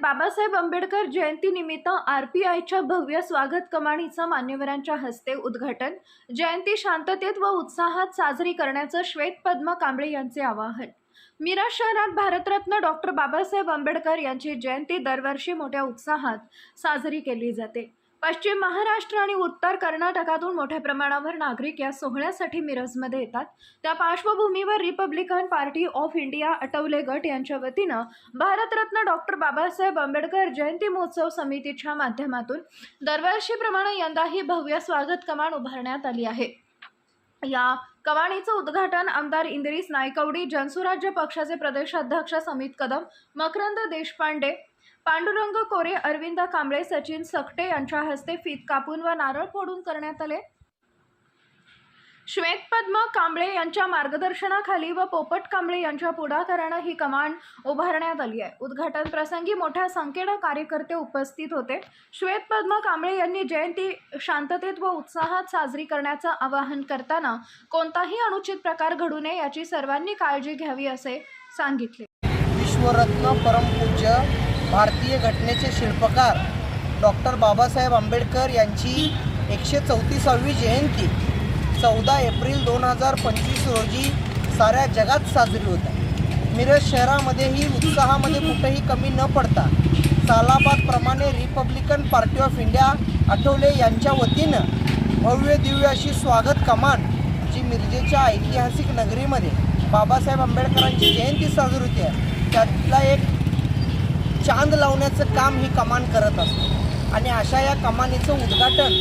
बाबासाहेब आंबेडकर जयंतीनिमित्त R P आयच्या भव्य स्वागत कमाणीचं मान्यवरांच्या हस्ते उद्घाटन जयंती शांततेत व उत्साहात साजरी करण्याचं श्वेत पद्म कांबळे यांचे आवाहन. मिरज शहरात भारतरत्न डॉक्टर बाबासाहेब आंबेडकर यांची जयंती दरवर्षी मोठ्या उत्साहात साजरी केली जाते. पश्चिम महाराष्ट्र आणि उत्तर कर्नाटकातून मोठ्या प्रमाणावर नागरिक या सोहळ्यासाठी मिरजमध्ये येतात. त्या पार्श्वभूमीवर Republican party of India Athawale गट यांच्या वतीनं भारतरत्न डॉक्टर बाबासाहेब आंबेडकर जयंती महोत्सव समितीच्या माध्यमातून दरवर्षीप्रमाणे यंदाही भव्य स्वागत कमान उभारण्यात आली आहे. या कवानीचं उद्घाटन आमदार इंद्रिस नायकवडी जनसुराज्य पक्षाचे प्रदेशाध्यक्ष समित कदम मकरंद देशपांडे पांडुरंग कोरे अरविंद कांबळे सचिन सकटे यांच्या हस्ते फीत कापून व नारळ फोडून करण्यात आले. श्वेतपद्म कांबळे यांच्या मार्गदर्शनाखाली व पोपट कांबळे यांच्या पुढाकारानं ही कमान उभारण्यात आली आहे. उद्घाटन प्रसंगी मोठ्या संख्येनं कार्यकर्ते उपस्थित होते. श्वेतपद्म कांबळे यांनी जयंती शांततेत व उत्साहात साजरी करण्याचं आवाहन करताना कोणताही अनुचित प्रकार घडू नये याची सर्वांनी काळजी घ्यावी असे सांगितले. विश्वरत्न परमपूज्य भारतीय घटनेचे शिल्पकार डॉक्टर बाबासाहेब आंबेडकर यांची एकशे चौतीसावी जयंती. चौदा एप्रिल दोन हजार पंचवीस रोजी साऱ्या जगात साजरी होत आहे. मिरज शहरामध्येही उत्साहामध्ये कुठेही कमी न पडता सालाबादप्रमाणे Republican party of India Athawale यांच्या वतीनं भव्य दिव्य अशी स्वागत कमान जी मिरजेच्या ऐतिहासिक नगरीमध्ये बाबासाहेब आंबेडकरांची जयंती साजरी होते. आहे त्यातला एक चांद लावण्याचं काम ही कमान करत असते. आणि अशा या कमानीचं उद्घाटन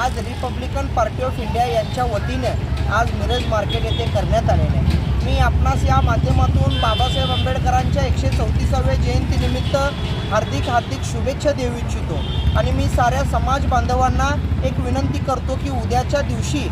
आज रिपब्लिकन पार्टी ऑफ इंडिया यांच्या वतीनं आज मिरज मार्केट येथे करण्यात आलेलं आहे. मी आपणास या माध्यमातून बाबासाहेब आंबेडकरांच्या एकशे चौतीसाव्या जयंतीनिमित्त हार्दिक हार्दिक शुभेच्छा देऊ इच्छितो. आणि मी साऱ्या समाज बांधवांना एक विनंती करतो की उद्याच्या दिवशी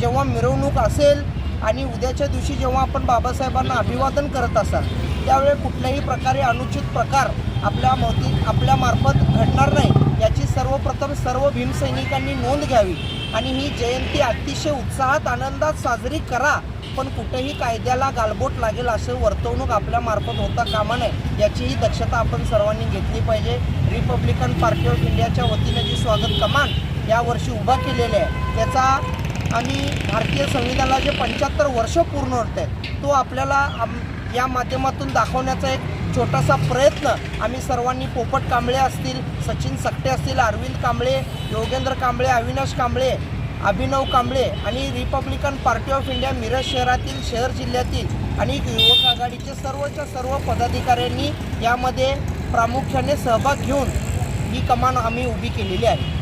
जेव्हा मिरवणूक असेल आणि उद्याच्या दिवशी जेव्हा आपण बाबासाहेबांना अभिवादन करत असाल त्यावेळी कुठल्याही प्रकारे अनुचित प्रकार आपल्या मोती आपल्यामार्फत घडणार नाही याची सर्वप्रथम सर्व भीमसैनिकांनी नोंद घ्यावी आणि ही जयंती अतिशय उत्साहात आनंदात साजरी करा. पण कुठेही कायद्याला गालबोट लागेल असं वर्तवणूक आपल्यामार्फत होता कामा नये याचीही दक्षता आपण सर्वांनी घेतली पाहिजे. रिपब्लिकन पार्टी ऑफ इंडियाच्या वतीनं जी स्वागत कमान यावर्षी उभा केलेली आहे त्याचा आणि भारतीय संविधानाला जे पंच्याहत्तर वर्ष पूर्ण होत आहेत तो आपल्याला आम- या माध्यमातून दाखवण्याचा एक छोटासा प्रयत्न आम्ही सर्वांनी पोपट कांबळे असतील सचिन सकटे असतील अरविंद कांबळे योगेंद्र कांबळे अविनाश कांबळे अभिनव कांबळे आणि Republican party of India Miraj शहरातील शहर जिल्ह्यातील आणि युवक आघाडीचे सर्वच्या सर्व पदाधिकाऱ्यांनी यामध्ये प्रामुख्याने सहभाग घेऊन ही कमान आम्ही उभी केलेली आहे.